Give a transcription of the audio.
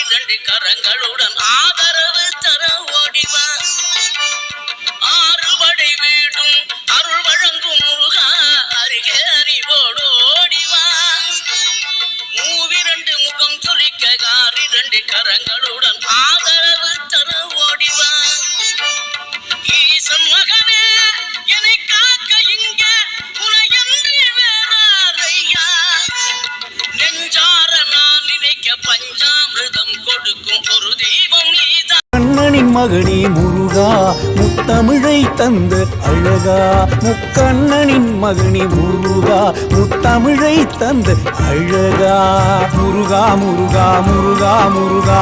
இரண்டு கரங்களுடன் ஆதரவு தர ஓடிவா. ஆறுபடை வீடும் அருள் வழங்கும் முருகா அருகே அறிவோடு ஓடிவா. மூவிரண்டு முகம் சொலிக்க காரிரண்டு கரங்களுடன் ஆதரவு தர ஓடிவா. ஈசன் மகனே என்னை காக்க இங்க உனையன்றி வேறாரையா நெஞ்சார நான் நினைக்க பஞ்ச கண்ணனின் மகனே முருகா முத்தமிழை தந்த அழகா. முக்கண்ணனின் மகனே முருகா முத்தமிழை தந்த அழகா. முருகா முருகா முருகா முருகா